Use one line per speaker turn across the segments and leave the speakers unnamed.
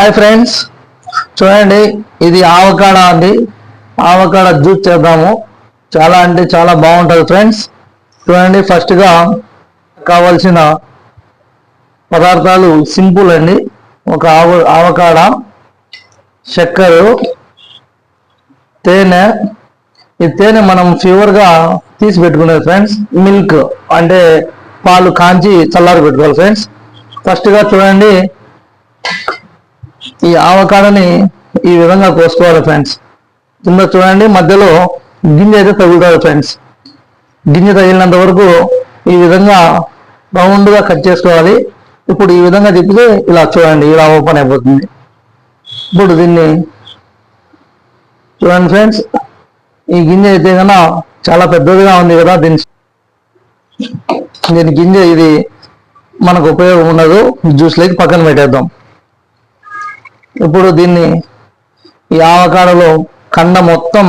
Hi friends చూడండి ఇది avocado అండి. ఆవకాడ జ్యూస్ చేద్దాము. చాలా అంటే చాలా బాగుంటుంది ఫ్రెండ్స్ చూడండి ఫస్ట్గా కావాల్సిన పదార్థాలు సింపుల్ అండి. ఒక ఆవ ఆవకాడ చక్కెర తేనె. ఈ తేనె మనం ఫీవర్గా తీసి పెట్టుకునేది ఫ్రెండ్స్ మిల్క్ అంటే పాలు కాంచి చల్లారి పెట్టుకోవాలి ఫ్రెండ్స్ ఫస్ట్గా చూడండి ఈ ఆవకాడని ఈ విధంగా కోసుకోవాలి ఫ్రెండ్స్. కింద చూడండి మధ్యలో గింజ అయితే తగులుతుంది ఫ్రెండ్స్. గింజ తగిలినంత వరకు ఈ విధంగా రౌండ్గా కట్ చేసుకోవాలి. ఇప్పుడు ఈ విధంగా తిప్పితే ఇలా చూడండి ఇలా ఓపెన్ అయిపోతుంది. ఇప్పుడు దీన్ని చూడండి ఫ్రెండ్స్ ఈ గింజ అయితే కన్నా చాలా పెద్దదిగా ఉంది కదా దీని దీని గింజ ఇది మనకు ఉపయోగం ఉండదు. జ్యూస్ లైక్ పక్కన పెట్టేద్దాం. ఇప్పుడు దీన్ని ఈ ఆవకాడలో కండ మొత్తం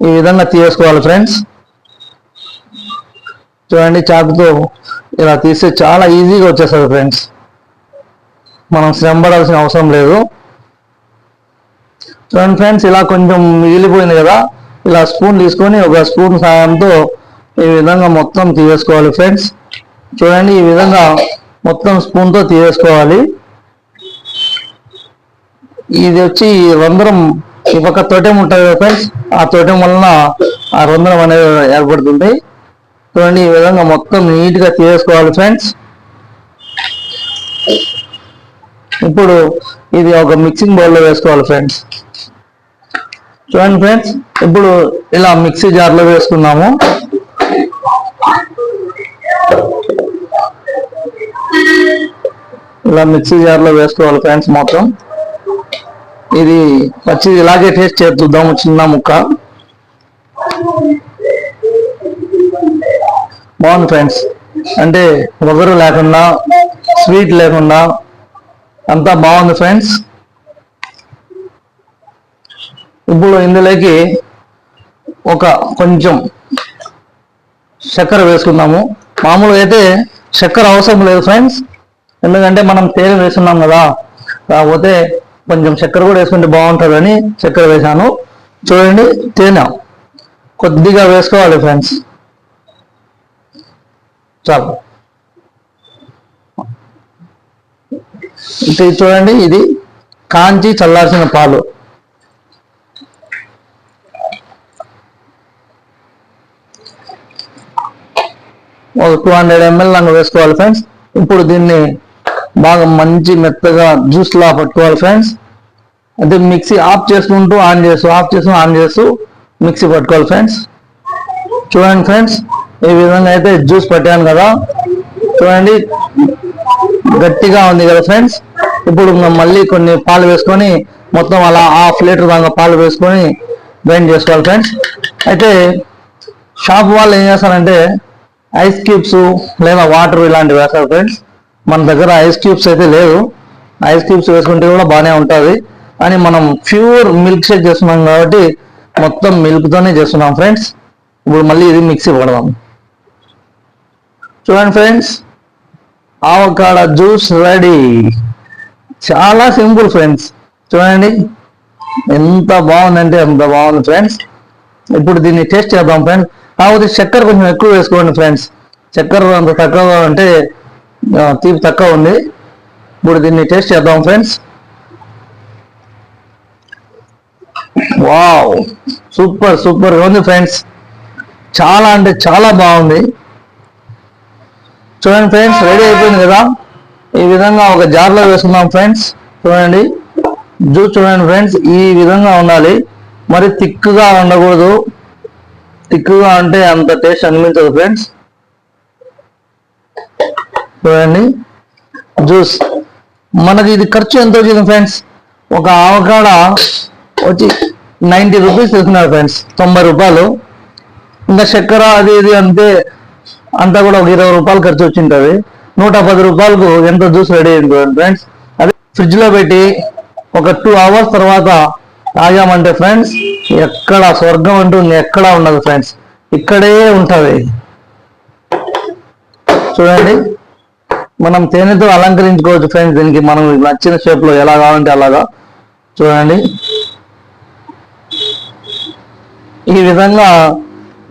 ఈ విధంగా తీసుకోవాలి ఫ్రెండ్స్. చూడండి చాకుతో ఇలా తీస్తే చాలా ఈజీగా వచ్చేస్తుంది ఫ్రెండ్స్. మనం శ్రమ పడాల్సిన అవసరం లేదు. చూడండి ఫ్రెండ్స్ ఇలా కొంచెం మిగిలిపోయింది కదా. ఇలా స్పూన్ తీసుకొని ఒక స్పూన్ సాయంతో ఈ విధంగా మొత్తం తీసేసుకోవాలి ఫ్రెండ్స్. చూడండి ఈ విధంగా మొత్తం స్పూన్తో తీసేసుకోవాలి. ఇది వచ్చి రంధ్రం ఈ పక్క తోటం ఉంటుంది కదా ఫ్రెండ్స్ ఆ తోటం వలన ఆ రంధ్రం అనేది ఏర్పడుతుంది చూడండి ఈ విధంగా మొత్తం నీట్గా తీసుకోవాలి ఫ్రెండ్స్ ఇప్పుడు ఇది ఒక మిక్సింగ్ బౌల్లో వేసుకోవాలి ఫ్రెండ్స్ చూడండి ఫ్రెండ్స్ ఇప్పుడు ఇలా మిక్సీ జార్లో వేసుకున్నాము ఇలా మిక్సీ జార్లో వేసుకోవాలి ఫ్రెండ్స్ మొత్తం. ఇది పచ్చి ఇలాగే టేస్ట్ చేద్దాము చిన్న ముక్క. బాగుంది ఫ్రెండ్స్ అంటే వగరు లేకుండా స్వీట్ లేకుండా అంతా బాగుంది ఫ్రెండ్స్ ఇప్పుడు ఇందులోకి ఒక కొంచెం చక్కెర వేసుకుందాము. మామూలుగా అయితే చక్కెర అవసరం లేదు ఫ్రెండ్స్ ఎందుకంటే మనం తేనె వేసుకున్నాం కదా. కాకపోతే కొంచెం చక్కెర కూడా వేసుకుంటే బాగుంటుందని చక్కెర వేసాను చూడండి తేనె. కొద్దిగా వేసుకోవాలి ఫ్రెండ్స్. చాలు. ఇది చూడండి ఇది కాంచి చల్లార్చిన పాలు. ఒక టూ హండ్రెడ్ ఎంఎల్ లాగా వేసుకోవాలి ఫ్రెండ్స్. ఇప్పుడు దీన్ని బాగా మంచి మెత్తగా జ్యూస్ లా పట్టుకోవాలి ఫ్రెండ్స్. అంటే మిక్సీ ఆఫ్ చేసుకుంటూ ఆన్ చేస్తూ ఆఫ్ చేస్తూ ఆన్ చేస్తూ మిక్సీ పట్టుకోవాలి ఫ్రెండ్స్. చూడండి ఫ్రెండ్స్ ఈ విధంగా అయితే జ్యూస్ పట్టాను కదా. చూడండి గట్టిగా ఉంది కదా ఫ్రెండ్స్. ఇప్పుడు మళ్ళీ కొన్ని పాలు వేసుకొని మొత్తం అలా హాఫ్ లీటర్ దాకా పాలు వేసుకొని గ్రైండ్ చేసుకోవాలి ఫ్రెండ్స్. అయితే షాప్ వాళ్ళు ఏం చేస్తారంటే ఐస్ క్యూబ్స్ లేదా వాటర్ ఇలాంటివి వేస్తారు ఫ్రెండ్స్. మన దగ్గర ఐస్ క్యూబ్స్ అయితే లేవు. ఐస్ క్యూబ్స్ వేసుకుంటే కూడా బాగానే ఉంటుంది. కానీ మనం ప్యూర్ మిల్క్ షేక్ చేస్తున్నాం కాబట్టి మొత్తం మిల్క్తోనే చేస్తున్నాం ఫ్రెండ్స్. ఇప్పుడు మళ్ళీ ఇది మిక్సీ పడదాం చూడండి ఫ్రెండ్స్ ఆవకాడ జ్యూస్ రెడీ. చాలా సింపుల్ ఫ్రెండ్స్. చూడండి ఎంత బాగుందంటే అంత బాగుంది ఫ్రెండ్స్. ఇప్పుడు దీన్ని టేస్ట్ చేద్దాం ఫ్రెండ్స్. కాకపోతే చక్కెర కొంచెం ఎక్కువ వేసుకోండి ఫ్రెండ్స్. చక్కెర అంత తక్కువ అంటే తీపి తక్కువ ఉంది. ఇప్పుడు దీన్ని టేస్ట్ చేద్దాం ఫ్రెండ్స్ వావ్ సూపర్ సూపర్ ఉంది ఫ్రెండ్స్ చాలా అంటే చాలా బాగుంది. చూడండి ఫ్రెండ్స్ రెడీ అయిపోయింది కదా? ఈ విధంగా ఒక జార్లో వేసుకుందాం ఫ్రెండ్స్ చూడండి. జ్యూస్ చూడండి ఫ్రెండ్స్ ఈ విధంగా ఉండాలి. మరి థిక్గా ఉండకూడదు. థిక్గా అంటే అంత టేస్ట్ అనిపించదు ఫ్రెండ్స్ చూడండి. జ్యూస్. మనకి ఇది ఖర్చు ఎంత వచ్చింది ఫ్రెండ్స్? ఒక ఆవకాడ వచ్చి నైంటీ రూపీస్ తీసుకున్నారు ఫ్రెండ్స్. తొంభై రూపాయలు. ఇంకా చక్కెర అది ఇది అంతే అంతా కూడా ఒక ఇరవై రూపాయలు ఖర్చు వచ్చింటుంది. నూట పది రూపాయలకు ఎంత జ్యూస్ రెడీ అయింది ఫ్రెండ్స్. అదే ఫ్రిడ్జ్లో పెట్టి ఒక టూ అవర్స్ తర్వాత తాగామంటే ఫ్రెండ్స్ ఎక్కడ స్వర్గం అంటూ ఎక్కడ ఉండదు ఫ్రెండ్స్. ఇక్కడే ఉంటుంది. చూడండి. మనం తేనెతో అలంకరించుకోవచ్చు ఫ్రెండ్స్ దీనికి మనం నచ్చిన షేప్లో ఎలా కావాలంటే అలాగా. చూడండి. ఈ విధంగా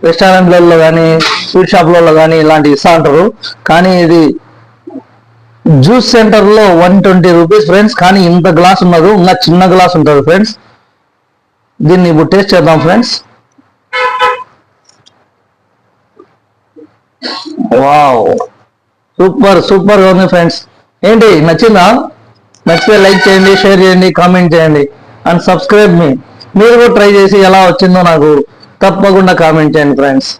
రెస్టారెంట్లలో కానీ స్వీట్ షాప్లలో కానీ ఇలాంటివి ఇస్తా ఉంటారు. కానీ ఇది జ్యూస్ సెంటర్లో వన్ ట్వంటీ రూపీస్ ఫ్రెండ్స్ కానీ ఇంత గ్లాస్ ఉన్నది ఇంకా చిన్న గ్లాస్ ఉంటుంది ఫ్రెండ్స్ దీన్ని ఇప్పుడు టేస్ట్ చేద్దాం ఫ్రెండ్స్ వావ్ సూపర్ సూపర్ ఉంది ఫ్రెండ్స్ ఏంటి నచ్చిందా? నచ్చితే లైక్ చేయండి షేర్ చేయండి కామెంట్ చేయండి. అండ్ సబ్స్క్రైబ్ మీ మీరు కూడా ట్రై చేసి ఎలా వచ్చిందో నాకు తప్పకుండా కామెంట్ చేయండి ఫ్రెండ్స్